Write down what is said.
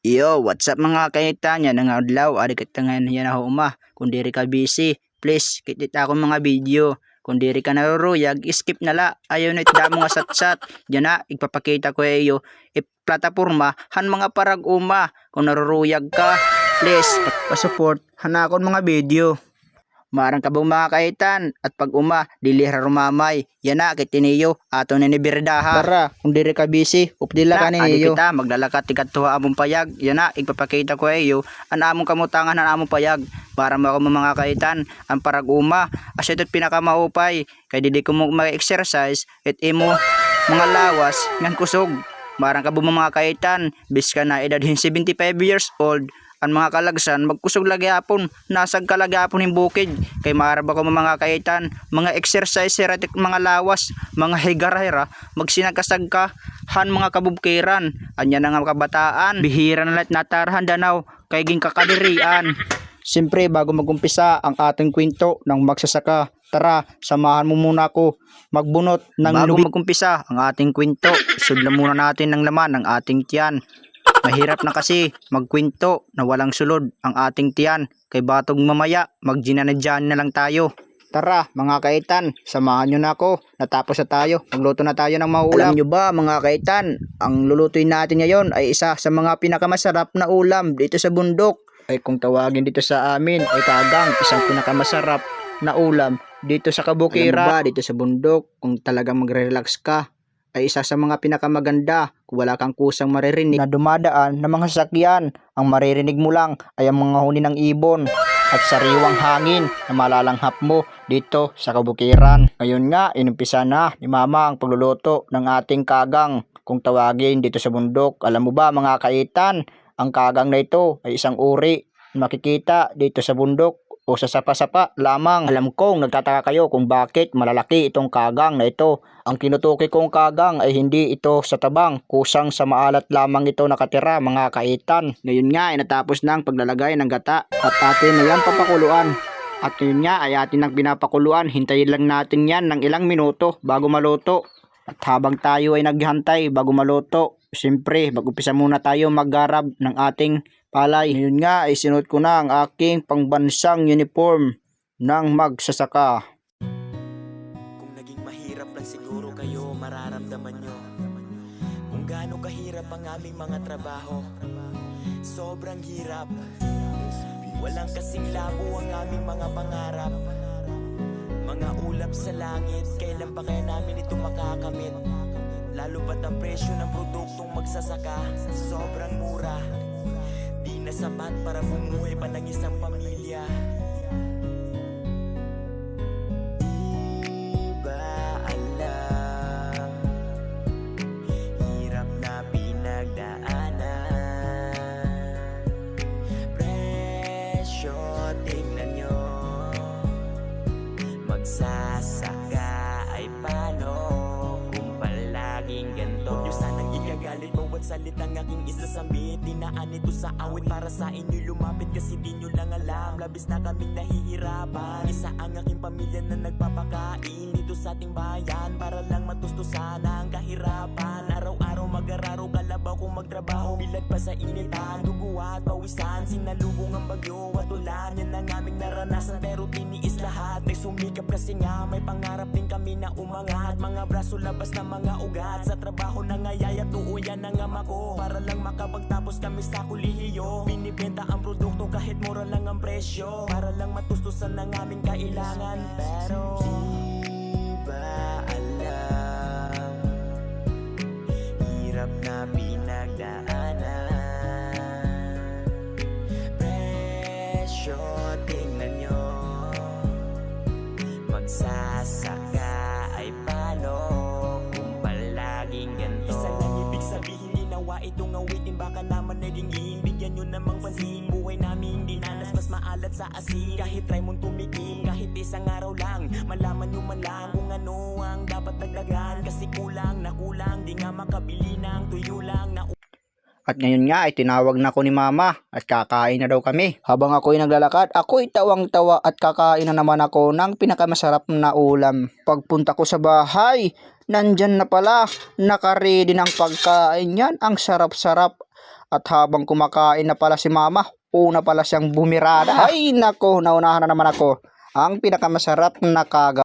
Yo, what's up mga kaitan yan nga adlaw ari katangan yan ako uma kung diri ka busy please kitit ako mga video. Kung diri ka naruruyag skip na la. Ayaw na itda mga satsat. Yan na ipapakita ko iyo e plataporma han mga parag uma kung naruruyag ka please pa-support hanakon mga video Marang kabong mga kaitan at pag uma dilihra rumamay. Yan na kay tiniyo ato na ni birdaha tara. Kung diri ka busy updila ka niyo kita maglalakad tikat tuha among payag. Yan na ipapakita ko iyo an among kamutangan an among payag. Para mo ako mga kaitan ang parag uma. Asya ito't pinakamaupay kay didi ko mag-exercise et imo mga lawas ngan kusog. Marang ka mga kaitan, bis ka na edad 75 years old, ang mga kalagsan magkusog lagi apon nasag ka lagi apon yung bukid. Kay maarab ako mga kaitan mga exercise eratik mga lawas. Mga higarahira magsinagkasag ka han mga kabubkiran. Anya na nga kabataan. Bihira na lahat natarhan danaw. Kay ging kakadirian. Siyempre, bago magumpisa ang ating kwento ng magsasaka, tara, samahan mo muna ako. Magbunot ng Bago magumpisa ang ating kwento, sudlan muna natin ng laman ng ating tiyan. Mahirap na kasi magkwento na walang sulod ang ating tiyan. Kay batog mamaya, magginanadyan na lang tayo. Tara mga kaitan, samahan nyo na ako. Natapos na tayo, magluto na tayo ng maulam. Alam nyo ba mga kaitan, ang lulutuin natin ngayon ay isa sa mga pinakamasarap na ulam dito sa bundok. Ay kung tawagin dito sa amin ay kagang isang pinakamasarap na ulam dito sa kabukira. Alam ba, dito sa bundok, kung talagang magre-relax ka, ay isa sa mga pinakamaganda kung wala kang kusang maririnig na dumadaan ng mga sasakyan. Ang maririnig mo lang ay ang mga huni ng ibon at sariwang hangin na malalanghap mo dito sa kabukiran. Ngayon nga, inumpisa na ni Mama ang pagluluto ng ating kagang kung tawagin dito sa bundok. Alam mo ba mga kaitan, ang kagang na ito ay isang uri makikita dito sa bundok o sa sapa-sapa lamang. Alam kong nagtataka kayo kung bakit malalaki itong kagang na ito. Ang kinutukoy kong kagang ay hindi ito sa tabang, kusang sa maalat lamang ito nakatira mga kaitan. Ngayon nga ay natapos na ang paglalagay ng gata at atin na yan papakuluan. At ngayon nga ay atin ang pinapakuluan, hintayin lang natin yan ng ilang minuto bago maluto. At habang tayo ay naghihantay bago maluto, siyempre mag-upisa muna tayo maggarab ng ating palay. Ngayon nga ay sinuot ko na ang aking pangbansang uniform ng magsasaka. Kung naging mahirap lang siguro kayo, mararamdaman nyo Kung gaano kahirap ang aming mga trabaho Sobrang hirap Walang kasing labo ang aming mga pangarap Mga ulap sa langit, kailan pa kaya namin ito makakamit? Lalo pat ang presyo ng produktong magsasaka Sobrang mura Di na sapat para bumuhay pa ng isang pamilya. Tingnan nyo. Magsasaka ay paano salitang aking isasambit Dinaan ito sa awit. Para sa inyo lumapit Kasi di nyo lang alam Labis na kaming nahihirapan. Isa ang aking pamilya na nagpapakain. Dito sa ating bayan Para lang matustusan ang kahirapan. Araw-araw mag-araro Kalabaw kung magtrabaho. Bilad pa sa initan Dugo at pawisan. Sinalubong ang bagyo at ulan Yan ang aming naranasan. Pero tiniis lahat. Ay sumikap kasi nga May pangarap din kami na umangat. Mga braso labas na mga ugat. Sa trabaho na ngayaya Tuuyan ang ama ko Para lang makapagtapos kami sa kulihiyo Binibenta ang produkto kahit mura lang ang presyo. Para lang matustusan ang aming kailangan. Pero awitin Baka naman naging Bigyan nyo namang pansin. Buhay namin hindi nanas mas maalat sa asin. Kahit try mong tumikim Kahit isang araw lang Malaman nyo man lang kung ano ang dapat dagdagan. Kasi kulang na kulang Di nga makabili ng tuyo lang na At ngayon nga ay tinawag na ko ni mama at kakain na daw kami. Habang ako ay naglalakad, ako ay tawang-tawa at kakain na naman ako ng pinakamasarap na ulam. Pagpunta ko sa bahay, nandyan na pala, nakaredy ng pagkain yan. Ang sarap-sarap At habang kumakain na pala si mama, una pala siyang bumirada. Ay nako, naunahan na naman ako. Ang pinakamasarap na kaga